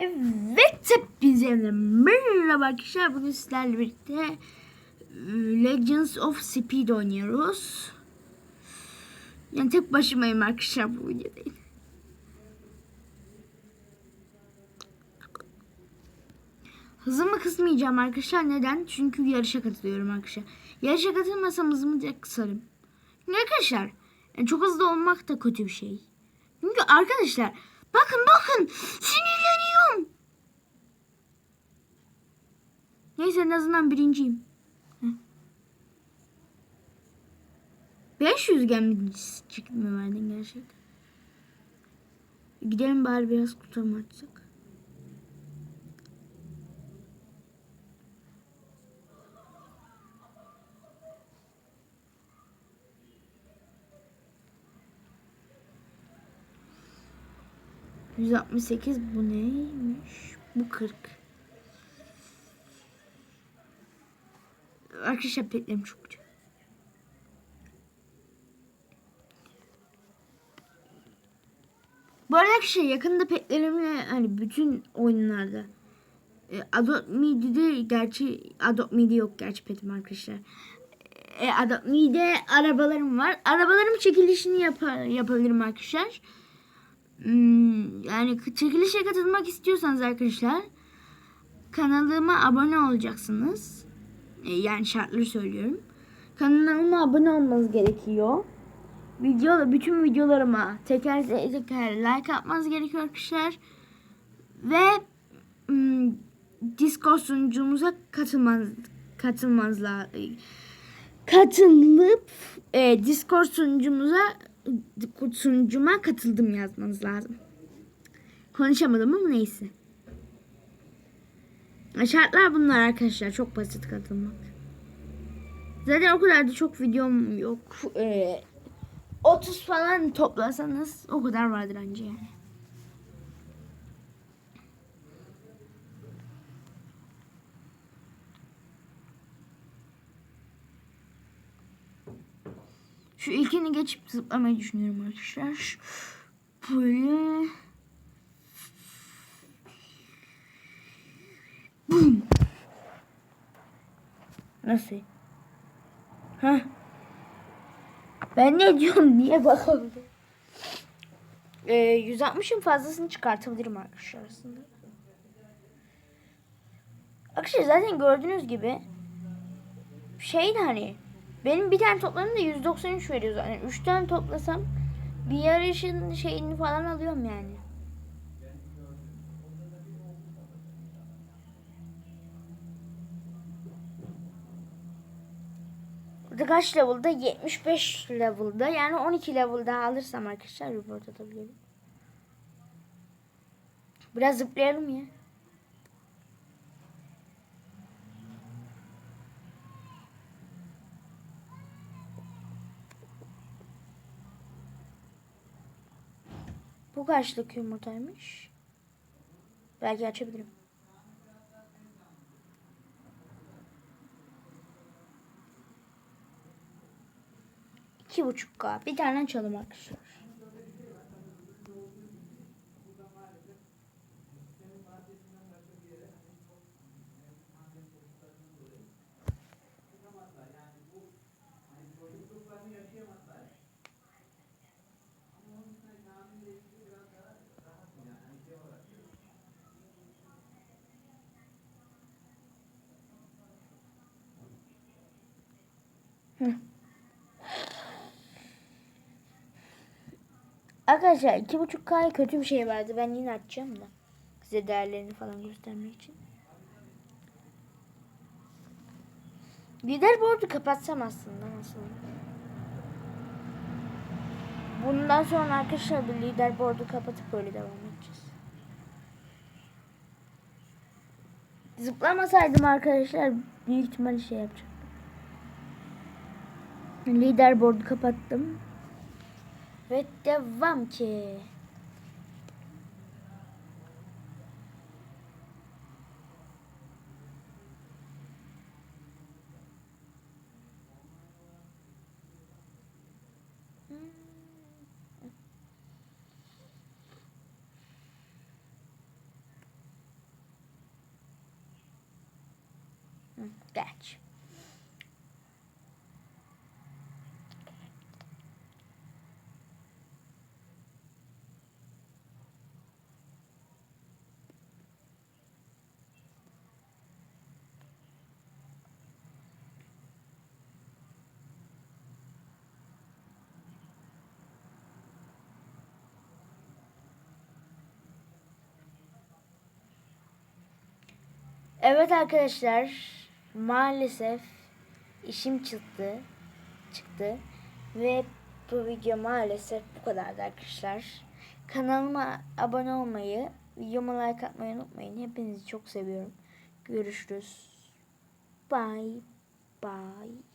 Evet hepinize merhaba arkadaşlar bugün sizlerle birlikte e, Legends of Speed oynuyoruz. Yani tek başımayım arkadaşlar bu videoda. Hızımı kısmayacağım arkadaşlar. Neden? Çünkü yarışa katılıyorum arkadaşlar. Yarışa katılmasam hızımı da kısarım. Çünkü arkadaşlar yani çok hızlı olmak da kötü bir şey. Çünkü arkadaşlar bakın bakın sinirleniyorum. Neyse en azından birinciyim. Heh. 500 gemicik mi verdin gerçekten? Gidelim bari biraz kutumu açsak. ...168 bu neymiş? Bu 40. Arkadaşlar petlerim çok güzel. Bu arada arkadaşlar yakında petlerimle hani bütün oyunlarda e, Adopt Me'de gerçi Adopt Me'de yok gerçi petim arkadaşlar. E, Adopt Me'de arabalarım var. Arabalarım çekilişini yapar, yapabilirim arkadaşlar. Hmm, yani çekilişe katılmak istiyorsanız arkadaşlar kanalıma abone olacaksınız. E, yani şartları söylüyorum. Kanalıma abone olmanız gerekiyor. Video, bütün videolarıma teker teker like atmanız gerekiyor arkadaşlar. Ve ım, Discord sunucumuza katılmanız katılmanız lazım. Katılıp e, Discord sunucumuza sunucuma katıldım yazmanız lazım. Konuşamadım ama neyse. Şartlar bunlar arkadaşlar. Çok basit katılmak. Zaten o kadar da çok videom yok. Ee, 30 falan toplasanız o kadar vardır anca yani. Şu ilkini geçip zıplamayı düşünüyorum arkadaşlar. Böyle Nasıl? Ha? Ben ne diyorum niye bakalım? Ee, 160'ın fazlasını çıkartabilirim arkadaşlar aslında. Arkadaşlar zaten gördüğünüz gibi şey de hani benim bir tane toplamım da 193 veriyor zaten. 3 tane toplasam bir yarışın şeyini falan alıyorum yani. Kaç level'da? 75 level'da. Yani 12 level daha alırsam arkadaşlar report atabilirim. Biraz zıplayalım ya. Bu kaçlık yumurtaymış? Belki açabilirim. İki buçuk K. Bir tane açalım arkadaşlar. Arkadaşlar iki buçuk K'ya kötü bir şey vardı. Ben yine açacağım da. Size değerlerini falan göstermek için. Leaderboard'u kapatsam aslında nasıl Bundan sonra arkadaşlar bir leaderboard'u kapatıp öyle devam edeceğiz. Zıplamasaydım arkadaşlar büyük ihtimalle şey yapacaktım. Leaderboard'u kapattım. Ve devam ki. Hmm. Gotcha. Evet arkadaşlar maalesef işim çıktı çıktı ve bu video maalesef bu kadardı arkadaşlar. Kanalıma abone olmayı, videoma like atmayı unutmayın. Hepinizi çok seviyorum. Görüşürüz. Bye bye.